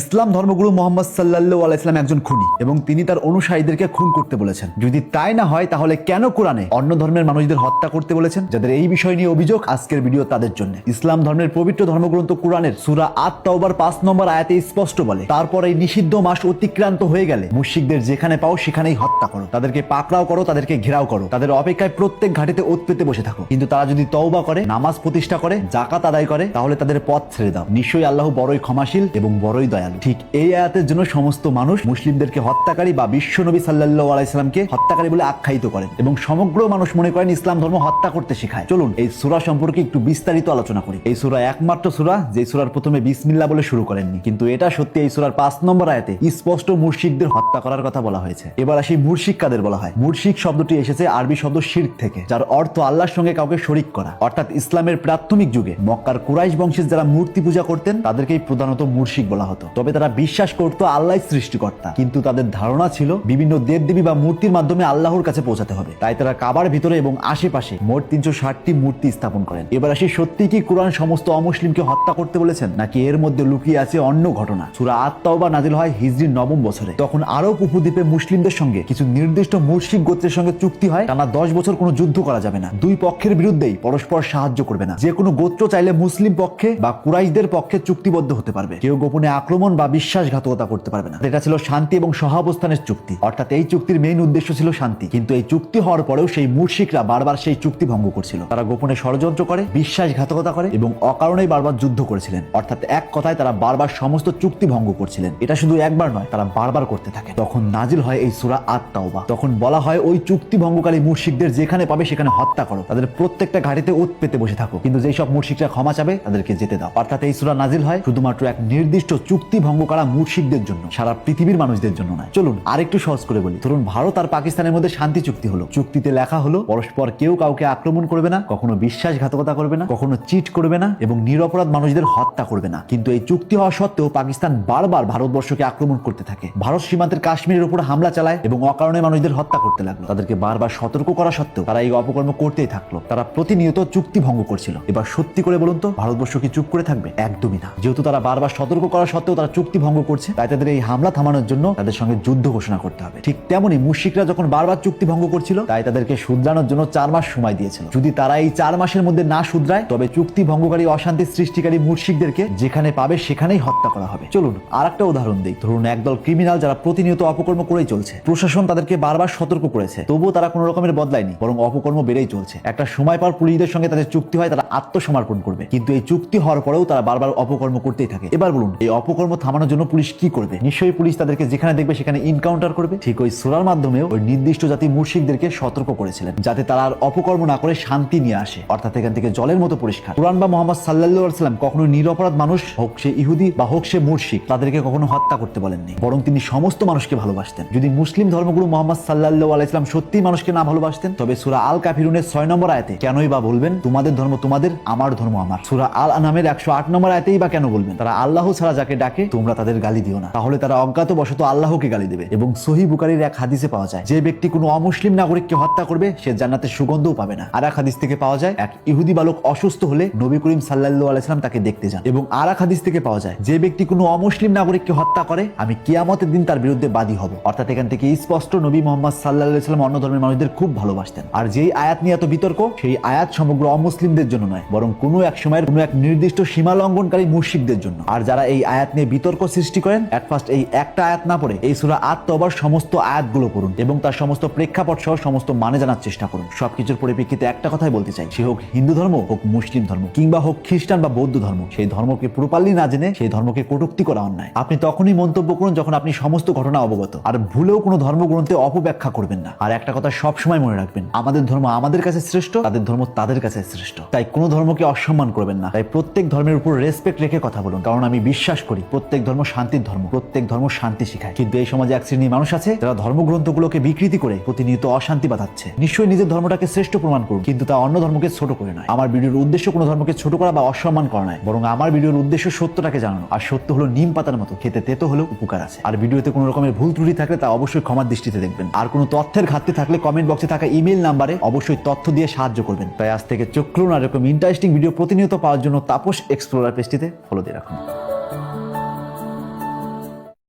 ইসলাম ধর্মগুরু মোহাম্মদ সাল্লাল্লাহু আলাইহি ইসলাম একজন খুনি এবং তিনি তার অনুসারীদেরকে খুন করতে বলেছেন। যদি তাই না হয়, তাহলে কেন কোরআনে অন্য ধর্মের মানুষদের হত্যা করতে বলেছেন? যাদের এই বিষয় নিয়ে অভিযোগ, আজকের ভিডিও তাদের জন্য। ইসলাম ধর্মের পবিত্র ধর্মগ্রন্থ কোরআনের সুরা আট তাওবার পাঁচ নম্বর আয়াতে স্পষ্ট বলে, তারপর এই নিষিদ্ধ মাস অতিক্রান্ত হয়ে গেলে মুশরিকদের যেখানে পাও সেখানেই হত্যা করো। তাদেরকে পাকড়াও করো, তাদেরকে ঘেরাও করো। তাদের অপেক্ষায় প্রত্যেক ঘাটিতে পেতে বসে থাকো। কিন্তু তারা যদি তওবা করে, নামাজ প্রতিষ্ঠা করে জাকাত আদায় করে, তাহলে তাদের পথ ছেড়ে দাও। নিশ্চয়ই আল্লাহ বড়ই ক্ষমাশীল এবং বড়ই দয়ালু। ঠিক এই আয়াতের জন্য সমস্ত মানুষ মুসলিমদেরকে হত্যাকারী বা বিশ্ব নবী সাল্লাহ আলাইসালামকে হত্যাকারী বলে আখ্যায়িত করেন এবং সমগ্র মানুষ মনে করেন ইসলাম ধর্ম হত্যা করতে শেখায়। চলুন এই সুরা সম্পর্কে একটু বিস্তারিত আলোচনা করি। এই সুরা একমাত্র সুরা যে সুরার প্রথমে বিসমিল্লা বলে শুরু করেননি। কিন্তু এটা সত্যি এই সুরার পাঁচ নম্বর আয়াতে স্পষ্ট মুর্শিকদের হত্যা করার কথা বলা হয়েছে। এবার আসি মুর্শিক কাদের বলা হয়। মুর্শিক শব্দটি এসেছে আরবি শব্দ শির্ক থেকে, যার অর্থ আল্লাহর সঙ্গে কাউকে শরিক করা। অর্থাৎ ইসলামের প্রাথমিক যুগে মক্কার কুরাইশ বংশের যারা মূর্তি পূজা করতেন, তাদেরকেই প্রধানত মুর্শিক বলা হতো। তবে তারা বিশ্বাস করত আল্লাহ সৃষ্টিকর্তা। কিন্তু তাদের ধারণা ছিল, বিভিন্ন দেবদেবী বা মূর্তির মাধ্যমে আল্লাহর কাছে পৌঁছাতে হবে। তাই তারা কাবার ভিতরে এবং আশেপাশে মোট তিনশো ষাটটি মূর্তি স্থাপন করেন। এবার আসি সত্যি কি কোরআন সমস্ত অমুসলিমকে হত্যা করতে বলেছেন? নাকি এর মধ্যে লুকিয়ে আছে অন্য ঘটনা? সুরা আত্মাও বা নাজিল হয় হিজরির নবম বছরে। তখন আরব উপদ্বীপে মুসলিমদের সঙ্গে কিছু নির্দিষ্ট মুর্শিক গোত্রের সঙ্গে চুক্তি হয়। টানা দশ বছর কোনো যুদ্ধ করা যাবে না। দুই পক্ষের বিরুদ্ধেই পরস্পর সাহায্য করবে না। যে কোনো গোত্র চাইলে মুসলিম পক্ষে বা কুরাইশদের পক্ষে চুক্তিবদ্ধ হতে পারবে। কেউ গোপনে আক্রমণ বা বিশ্বাসঘাতকতা করতে পারবে না। এটা ছিল শান্তি এবং সহাবস্থানের চুক্তি। অর্থাৎ এই চুক্তির মেইন উদ্দেশ্য ছিল শান্তি। কিন্তু এই চুক্তি হওয়ার পরেও সেই মুর্শিকরা বারবার সেই চুক্তি ভঙ্গ করছিল। তারা গোপনে ষড়যন্ত্র করে, বিশ্বাসঘাতকতা করে এবং অকারণেই বারবার যুদ্ধ করেছিলেন। অর্থাৎ এক কথায় তারা বারবার সমস্ত চুক্তি ভঙ্গ করছিলেন। এটা শুধু একবার নয়, তারা বারবার করতে থাকে। তখন নাজিল হয় এই সুরা আত তাওবা তখন বলা হয়, ওই চুক্তি ভঙ্গকারী মুর্শিকদের যেখানে পাবে সেখানে হত্যা করো। তাদের প্রত্যেকটা ঘাটিতে ওত পেতে বসে থাকো। কিন্তু যেই সব মুর্শিকরা ক্ষমা চাবে, তাদেরকে যেতে দাও। অর্থাৎ এই সুরা নাজিল হয় শুধুমাত্র এক নির্দিষ্ট চুক্তি ভঙ্গ করা মুর্শিকদের জন্য, সারা পৃথিবীর মানুষদের জন্য নয়। চলুন, আরেকটু সহজ করে বলি। ধরুন, ভারত আর পাকিস্তানের মধ্যে শান্তি চুক্তি হলো। চুক্তিতে লেখা হলো, পরস্পর কেউ কাউকে আক্রমণ করবে না, কখনো বিশ্বাসঘাতকতা করবে না, কখনো চিট করবে না এবং নিরপরাধ মানুষদের হত্যা করবে না। কিন্তু এই চুক্তি হওয়া সত্ত্বেও পাকিস্তান বারবার ভারতবর্ষকে আক্রমণ করতে থাকে। ভারত সীমান্তের কাশ্মীরের উপর হামলা চালায় এবং অকারণে মানুষদের হত্যা করতে লাগল। তাদেরকে বারবার সতর্ক করা সত্ত্বেও তারা এই অপকর্ম করতেই থাকল। তারা প্রতিনিয়ত চুক্তি ভঙ্গ করছিল। এবার সত্যি করে বলুন তো, ভারতবর্ষ কি চুপ করে থাকবে? একদমই না। যেহেতু তারা বারবার সতর্ক করা সত্ত্বেও তারা চুক্তি ভঙ্গ করছে, তাই তাদের এই হামলা থামানোর জন্য তাদের সঙ্গে যুদ্ধ ঘোষণা করতে হবে। ঠিক তেমনি মুশিকরা যখন বারবার চুক্তি ভঙ্গ করছিল, তাই তাদেরকে শুধরানোর জন্য চার মাস সময় দিয়েছিল। যদি তারা এই চার মাসের মধ্যে না শুধরায়, তবে চুক্তি ভঙ্গকারী অশান্তি সৃষ্টিকারী মুর্শিকদেরকে যেখানে পাবে সেখানেই হত্যা করা হবে। চলুন আর একটা উদাহরণ দিই। ধরুন, একদল ক্রিমিনাল যারা প্রতিনিয়ত অপকর্ম করেই চলছে। প্রশাসন তাদেরকে বারবার সতর্ক করেছে, তবুও তারা কোনো রকমের বদলায়নি, বরং অপকর্ম বেড়েই চলছে। একটা সময় পর পুলিশদের সঙ্গে তাদের চুক্তি হয়, তারা আত্মসমর্পণ করবে। কিন্তু এই চুক্তি হওয়ার পরেও তারা বারবার অপকর্ম করতেই থাকে। এবার বলুন, এই অপকর্ম থামানোর জন্য পুলিশ কি করবে? নিশ্চয়ই পুলিশ তাদেরকে যেখানে দেখবে সেখানে ইনকাউন্টার করবে। ঠিক ওই সুরার মাধ্যমেও ওই নির্দিষ্ট জাতি মুর্শিকদেরকে সতর্ক করেছিলেন, যাতে তারা আর অপকর্ম না করে শান্তি নিয়ে আসে। অর্থাৎ এখান থেকে জলের মতো পরিষ্কার। কোরআন বা মোহাম্মদ সাল্লাহ সাল্লাম কখনো নিরপরাধ মানুষ হোক সে ইহুদি বা হোক সে মুর্শিক তাদেরকে কখনো হত্যা করতে বলেননি। বরং তিনি সমস্ত মানুষকে ভালোবাসতেন। যদি মুসলিম ধর্মগুরু মোহাম্মদ সাল্লাহ আলাইসলাম সত্যি মানুষকে না ভালোবাসতেন, তবে সুরা আল কাফিরুনের ছয় নম্বর আয়তে কেনই বা বলবেন, তোমাদের ধর্ম তোমাদের, আমার ধর্ম আমার সুরা আল আনামের একশো আট নম্বর আয়তেই বা কেন বলবেন? তারা আল্লাহ ছাড়া যাকে ডাকে তোমরা তাদের গালি দিও না। তাহলে তারা অজ্ঞাত বশত আল্লাহকে গালি দেবে এবং সহি বুকারির এক হাদিসে পাওয়া যায়, যে ব্যক্তি কোনো অমুসলিম নাগরিককে হত্যা করবে, সে জান্নাতের সুগন্ধও পাবে না। আর এক হাদিস থেকে পাওয়া যায়, এক ইহুদি বালক অসুস্থ হলে নবী করিম সাল্লাল্লাহু আলাইহি সাল্লাম তাকে দেখতে যান। এবং আর এক হাদিস থেকে পাওয়া যায়, যে ব্যক্তি কোনো অমুসলিম নাগরিককে হত্যা করে, আমি কিয়ামতের দিন তার বিরুদ্ধে বাদী হব। অর্থাৎ এখান থেকে স্পষ্ট নবী মোহাম্মদ সাল্লাহ সাল্লাম অন্য ধর্মের মানুষদের খুব ভালোবাসতেন। আর যেই আয়াত নিয়ে এত বিতর্ক, সেই আয়াত সমগ্র অমুসলিমদের জন্য নয়, বরং কোনো এক সময়ের কোনো এক নির্দিষ্ট সীমা লঙ্ঘনকারী মুশিকদের জন্য। আর যারা এই আয়াত নিয়ে বিতর্ক সৃষ্টি করেন এট ফার্স্ট এই একটা আয়াত না পড়ে, এই সুরা আত তবার সমস্ত আয়াতগুলো পড়ুন এবং তার সমস্ত প্রেক্ষাপট সহ সমস্ত মানে জানার চেষ্টা করুন। সবকিছুর পরিপ্রেক্ষিতে একটা কথাই বলতে চাই, সে হোক হিন্দু ধর্ম, হোক মুসলিম ধর্ম, কিংবা হোক খ্রিস্টান বা বৌদ্ধ ধর্ম, সেই ধর্মকে প্রপারলি না জেনে, সেই ধর্মকে কটুক্তি করা অন্যায়। আপনি তখনই মন্তব্য করুন যখন আপনি সমস্ত ঘটনা অবগত। আর ভুলেও কোনো ধর্মগ্রন্থে অপব্যাখ্যা করবেন না। আর একটা কথা সব সময় মনে রাখবেন, আমাদের ধর্ম আমাদের কাছে শ্রেষ্ঠ, তাদের ধর্ম তাদের কাছে শ্রেষ্ঠ। তাই কোনো ধর্মকে অসম্মান করবেন না। তাই প্রত্যেক ধর্মের উপর রেসপেক্ট রেখে কথা বলুন। কারণ আমি বিশ্বাস করি প্রত্যেক ধর্ম শান্তির ধর্ম, প্রত্যেক ধর্ম শান্তি শিখায়। কিন্তু এই সমাজে এক শ্রেণির মানুষ আছে, যারা ধর্মগ্রন্থগুলোকে বিকৃতি করে প্রতিনিয়ত অশান্তি বাঁধাচ্ছে। নিশ্চয়ই নিজের ধর্মটাকে শ্রেষ্ঠ প্রমাণ করুন, কিন্তু তা অন্য ধর্মকে ছোট করে নয়। আমার ভিডিওর উদ্দেশ্য কোনো ধর্মকে ছোট করা বা অসম্মান করা নয়, বরং আমার ভিডিওর উদ্দেশ্য সত্যটাকে জানানো। আর সত্য হলো নিম পাতার মতো, খেতে তেতো হলেও উপকার আছে। আর ভিডিওতে কোনো রকমের ভুল ত্রুটি থাকলে তা অবশ্যই ক্ষমার দৃষ্টিতে দেখবেন। আর কোনো তথ্যের ঘাটতি থাকলে কমেন্ট বক্সে থাকা ইমেল নাম্বারে অবশ্যই তথ্য দিয়ে সাহায্য করবেন। তাই আজ থেকে খুলুন, আর এরকম ইন্টারেস্টিং ভিডিও প্রতিনিয়ত পাওয়ার জন্য তাপস এক্সপ্লোরার পেজটিতে ফলো দিয়ে রাখুন।